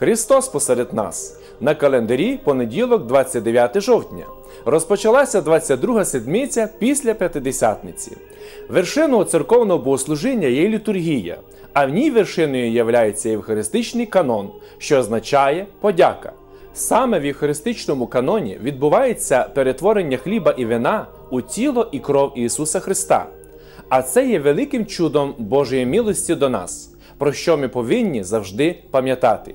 Христос посеред нас на календарі понеділок, 29 жовтня. Розпочалася 22 седмиця після П'ятидесятниці. Вершиною церковного богослужіння є літургія, а в ній вершиною являється євхаристичний канон, що означає подяка. Саме в євхаристичному каноні відбувається перетворення хліба і вина у тіло і кров Ісуса Христа. А це є великим чудом Божої милості до нас, про що ми повинні завжди пам'ятати.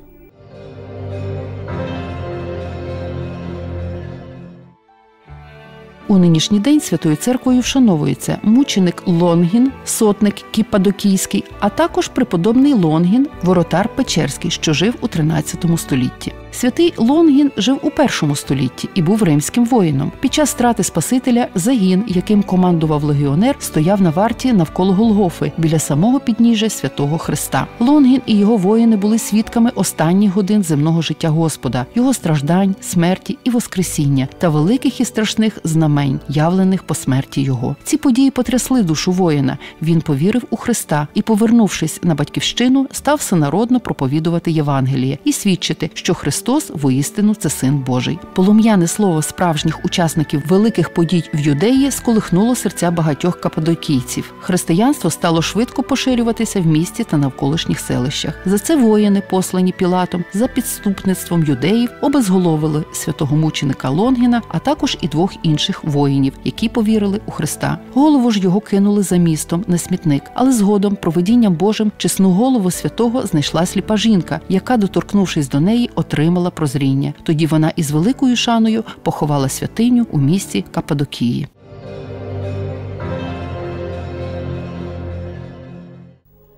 У нинішній день Святою Церквою вшановується мученик Лонгін, сотник Кіпадокійський, а також преподобний Лонгін, воротар Печерський, що жив у 13 столітті. Святий Лонгін жив у першому столітті і був римським воїном. Під час страти Спасителя загін, яким командував легіонер, стояв на варті навколо Голгофи біля самого підніжжя святого Христа. Лонгін і його воїни були свідками останніх годин земного життя Господа, його страждань, смерті і воскресіння та великих і страшних знамень, явлених по смерті його. Ці події потрясли душу воїна. Він повірив у Христа і, повернувшись на батьківщину, став всенародно проповідувати Євангеліє і свідчити, що Христос воістину це син Божий. Полум'яне слово справжніх учасників великих подій в юдеї сколихнуло серця багатьох кападокійців. Християнство стало швидко поширюватися в місті та навколишніх селищах. За це воїни, послані Пілатом, за підступництвом юдеїв, обезголовили святого мученика Лонгіна, а також і двох інших воїнів, які повірили у Христа. Голову ж його кинули за містом на смітник, але згодом, провидінням Божим, чесну голову святого знайшла сліпа жінка, яка, доторкнувшись до неї, отримала прозріння. Тоді вона із великою шаною поховала святиню у місті Кападокії.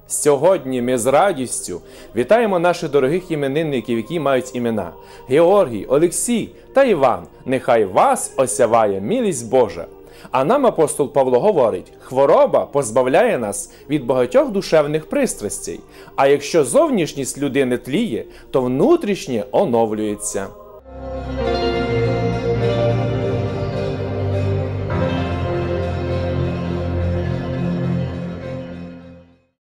Сьогодні ми з радістю вітаємо наших дорогих іменинників, які мають імена Георгій, Олексій та Іван. Нехай вас осяває милість Божа. А нам апостол Павло говорить: хвороба позбавляє нас від багатьох душевних пристрастей. А якщо зовнішність людини тліє, то внутрішнє оновлюється.